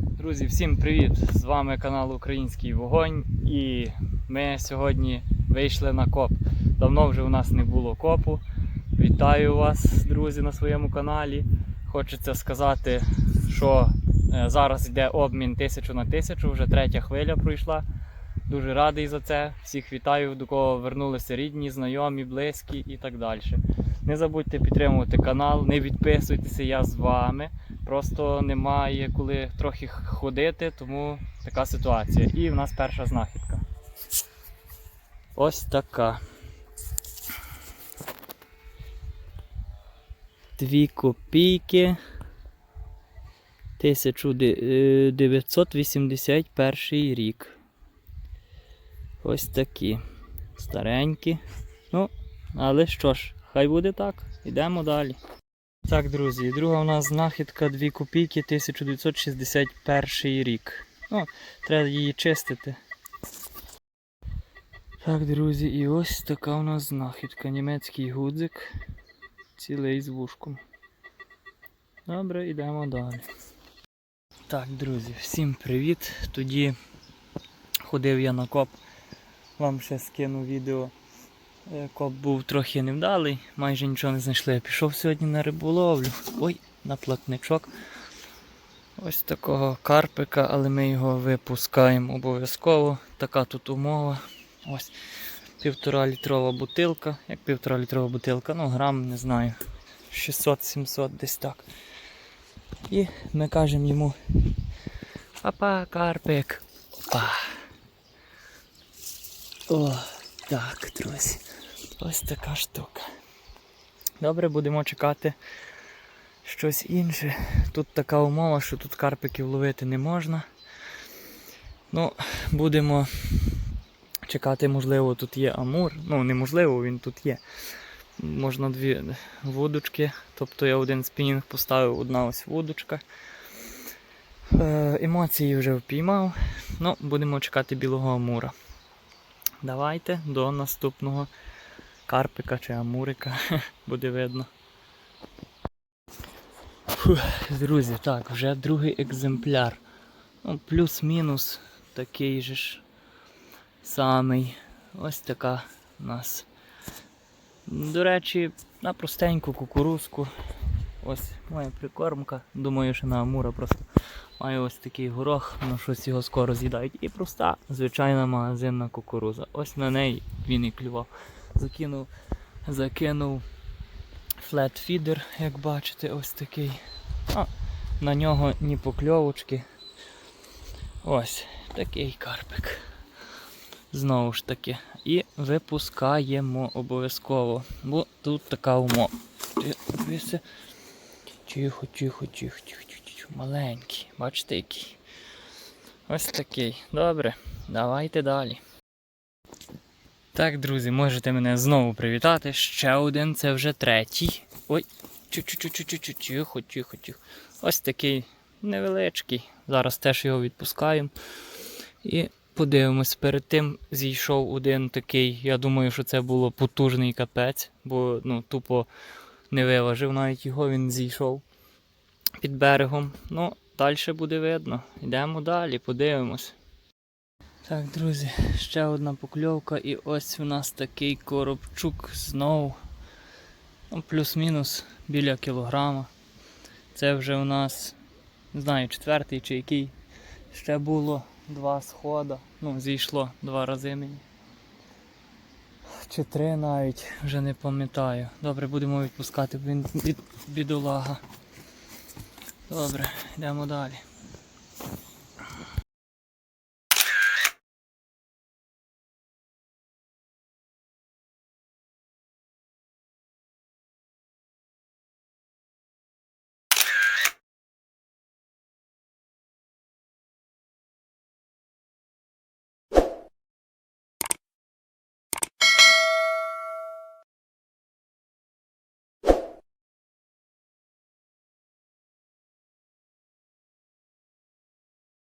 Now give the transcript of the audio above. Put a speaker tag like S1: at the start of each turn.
S1: Друзі, всім привіт! З вами канал Український Вогонь і ми сьогодні вийшли на коп. Давно вже у нас не було копу. Вітаю вас, друзі, на своєму каналі. Хочеться сказати, що е, зараз йде обмін тисячу на тисячу, вже третя хвиля пройшла. Дуже радий за це. Всіх вітаю, до кого вернулися рідні, знайомі, близькі і так далі. Не забудьте підтримувати канал, не відписуйтеся, я з вами. Просто немає коли трохи ходити, тому така ситуація. І в нас перша знахідка. Ось така. Дві копійки. 1981 рік. Ось такі. Старенькі. Ну, але що ж, хай буде так. Йдемо далі. Так, друзі, друга у нас знахідка 2 копійки 1961 рік. Ну, треба її чистити. Так, друзі, і ось така у нас знахідка. Німецький гудзик. Цілий з вушком. Добре, йдемо далі. Так, друзі, всім привіт. Тоді ходив я на коп. Вам ще скину відео. Коп був трохи невдалий, майже нічого не знайшли. Я пішов сьогодні на риболовлю. Ой, на платничок. Ось такого карпика, але ми його випускаємо обов'язково. Така тут умова. Ось півтора літрова бутилка. Як півтора літрова бутилка, ну грам не знаю. 600-700 десь так. І ми кажемо йому Папа, карпик. Опа. О, так, друзі. Ось така штука. Добре, будемо чекати щось інше. Тут така умова, що тут карпиків ловити не можна. Ну, будемо чекати, можливо, тут є амур. Ну, неможливо, він тут є. Можна дві вудочки. Тобто я один спінінг поставив, одна ось вудочка. Е, емоції вже впіймав. Ну, будемо чекати білого амура. Давайте до наступного карпика чи амурика. Буде видно. Друзі, так, вже другий екземпляр. Ну, плюс-мінус такий же ж самий. Ось така у нас. До речі, на простеньку кукурузку. Ось моя прикормка. Думаю, що на амура просто має ось такий горох, ну щось його скоро з'їдають. І проста звичайна магазинна кукуруза. Ось на неї він і клював. Закинув, закинув флет-фідер, як бачите, ось такий. А, на нього ні покльовочки. Ось такий карпик. Знову ж таки. І випускаємо обов'язково. Бо тут така умова. Дивіться. Тихо, тихо, тихо, тихо, тихо. Маленький. Бачите який? Ось такий. Добре, давайте далі. Так, друзі, можете мене знову привітати. Ще один, це вже третій. Ой, тихо, тихо, тихо. Ось такий невеличкий. Зараз теж його відпускаємо. І подивимось, перед тим зійшов один такий. Я думаю, що це було потужний капець, бо ну, тупо не виважив навіть його, він зійшов під берегом. Ну, далі буде видно. Йдемо далі, подивимось. Так, друзі, ще одна покльовка, і ось у нас такий коробчук знову. Ну, плюс-мінус біля кілограма. Це вже у нас, не знаю, четвертий чи який. Ще було два схода. Ну, зійшло два рази мені. Чи три навіть, вже не пам'ятаю. Добре, будемо відпускати, бо він бідолага. Добре, йдемо далі.